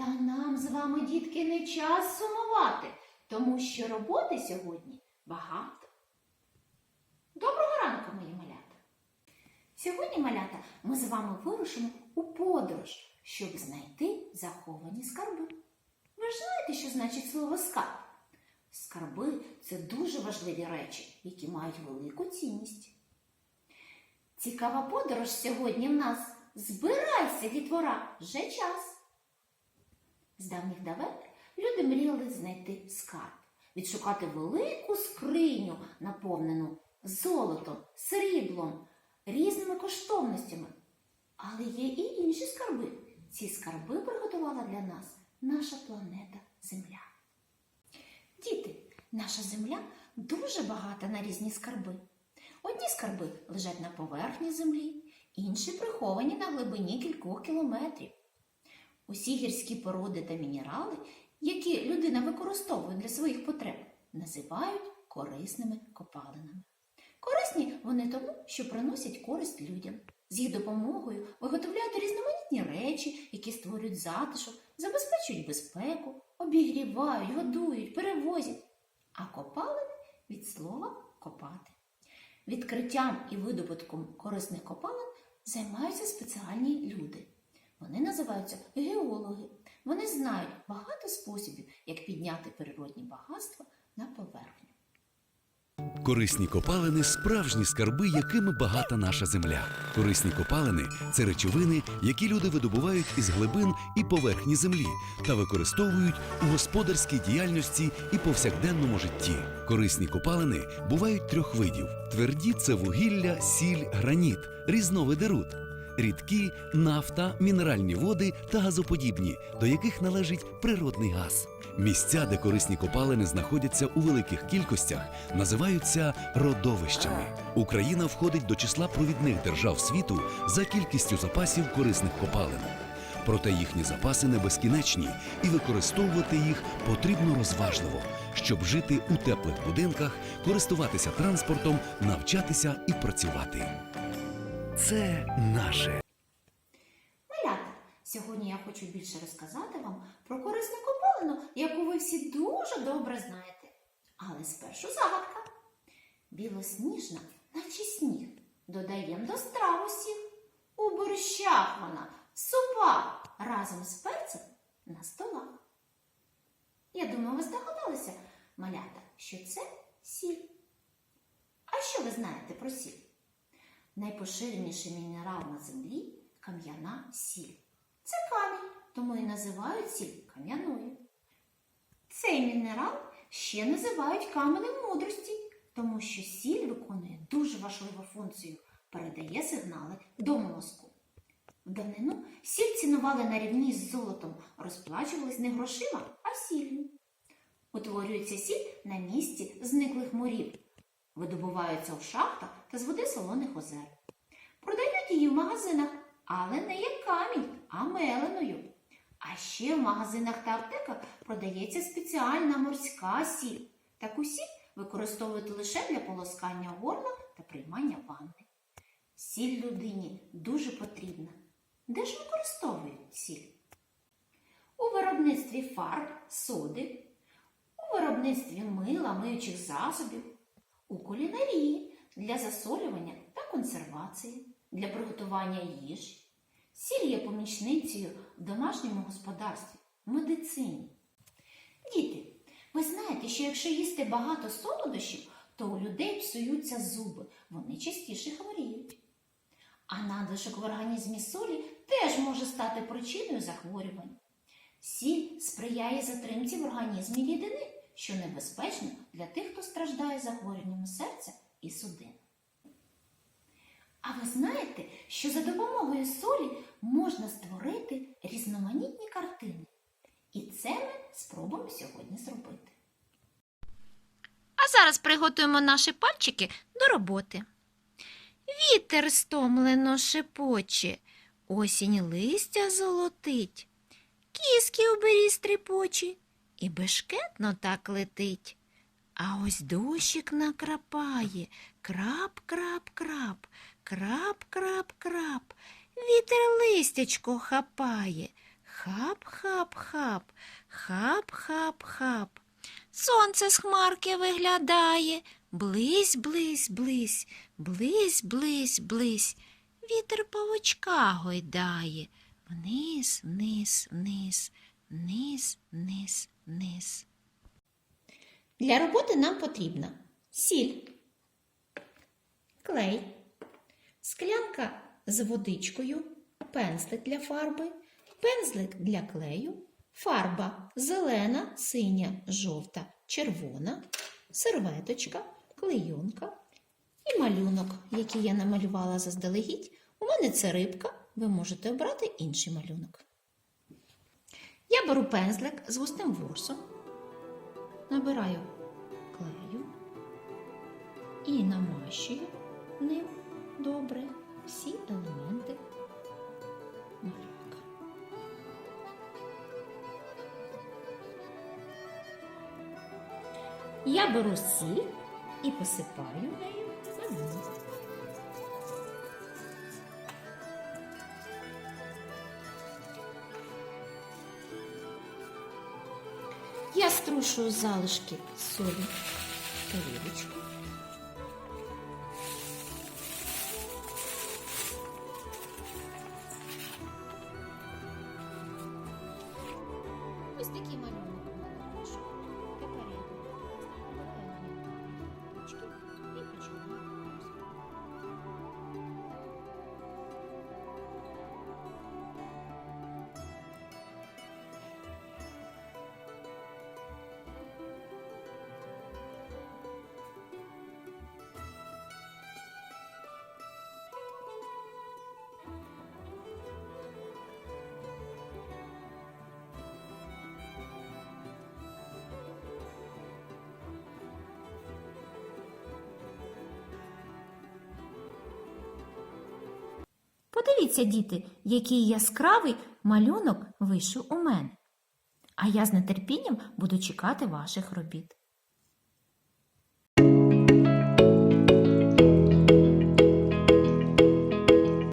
Та нам з вами, дітки, не час сумувати, тому що роботи сьогодні багато. Доброго ранку, мої малята! Сьогодні, малята, ми з вами вирушимо у подорож, щоб знайти заховані скарби. Ви ж знаєте, що значить слово скарб? Скарби це дуже важливі речі, які мають велику цінність. Цікава подорож сьогодні в нас. Збирайся, дітвора, вже час. З давніх давен люди мріяли знайти скарб, відшукати велику скриню, наповнену золотом, сріблом, різними коштовностями. Але є і інші скарби. Ці скарби приготувала для нас наша планета Земля. Діти, наша земля дуже багата на різні скарби. Одні скарби лежать на поверхні землі, інші приховані на глибині кількох кілометрів. Усі гірські породи та мінерали, які людина використовує для своїх потреб, називають корисними копалинами. Корисні вони тому, що приносять користь людям. З їх допомогою виготовляють різноманітні речі, які створюють затишок, забезпечують безпеку, обігрівають, годують, перевозять. А копалини від слова копати. Відкриттям і видобутком корисних копалин займаються спеціальні люди. Називаються геологи. Вони знають багато способів, як підняти природні багатства на поверхню. Корисні копалини справжні скарби, якими багата наша земля. Корисні копалини це речовини, які люди видобувають із глибин і поверхні землі та використовують у господарській діяльності і повсякденному житті. Корисні копалини бувають трьох видів: тверді це вугілля, сіль, граніт, різновиди руд. Рідкі нафта, мінеральні води та газоподібні, до яких належить природний газ. Місця, де корисні копалини знаходяться у великих кількостях, називаються родовищами. Україна входить до числа провідних держав світу за кількістю запасів корисних копалин. Проте їхні запаси не безкінечні, і використовувати їх потрібно розважливо, щоб жити у теплих будинках, користуватися транспортом, навчатися і працювати. Це наше. Малята, сьогодні я хочу більше розказати вам про корисну копалину, яку ви всі дуже добре знаєте. Але спершу загадка. Білосніжна, наче сніг, додаєм до страв усіх. У борщах вона, в супах, разом з перцем на столах. Я думаю, ви здогадалися, малята, що це сіль. А що ви знаєте про сіль? Найпоширеніший мінерал на землі кам'яна сіль. Це камінь, тому і називають сіль кам'яною. Цей мінерал ще називають каменем мудрості, тому що сіль виконує дуже важливу функцію, передає сигнали до мозку. В давнину сіль цінували на рівні з золотом, розплачувались не грошима, а сіллю. Утворюється сіль на місці зниклих морів, видобуваються в шахтах та з води солоних озер. Продають її в магазинах, але не як камінь, а меленою. А ще в магазинах та аптеках продається спеціальна морська сіль. Таку сіль використовують лише для полоскання горла та приймання ванни. Сіль людині дуже потрібна. Де ж використовують сіль? У виробництві фарб, соди, у виробництві мила, миючих засобів, у кулінарії для засолювання та консервації, для приготування їжі. Сіль є помічницею в домашньому господарстві, в медицині. Діти, ви знаєте, що якщо їсти багато солодощів, то у людей псуються зуби, вони частіше хворіють. А надлишок в організмі солі теж може стати причиною захворювань. Сіль сприяє затримці в організмі рідини, що небезпечно для тих, хто страждає захворюваннями серця і судин. А ви знаєте, що за допомогою солі можна створити різноманітні картини? І це ми спробуємо сьогодні зробити. А зараз приготуємо наші пальчики до роботи. Вітер стомлено шепоче, осінь листя золотить, кіски у бері стріпочі, і бешкетно так летить. А ось дощик накрапає, крап, крап, крап, крап, крап, крап. Вітер листячко хапає, Хап-хап-хап, хап-хап-хап. Сонце з хмарки виглядає. Близь, близь, близь, близь, близь, близь. Вітер павучка гойдає. Вниз, вниз, вниз, вниз, вниз, вниз. Для роботи нам потрібна сіль, клей, склянка з водичкою, пензлик для фарби, пензлик для клею, фарба зелена, синя, жовта, червона, серветочка, клейонка і малюнок, який я намалювала заздалегідь. У мене це рибка, ви можете обрати інший малюнок. Я беру пензлик з густим ворсом, набираю клею і намащую ним добре всі елементи малюнка. Я беру сіль і посипаю нею малюнок. Я струшую залишки солі тарілочку. Ось такий малюнок Подивіться, діти, який яскравий малюнок вийшов у мене. А я з нетерпінням буду чекати ваших робіт.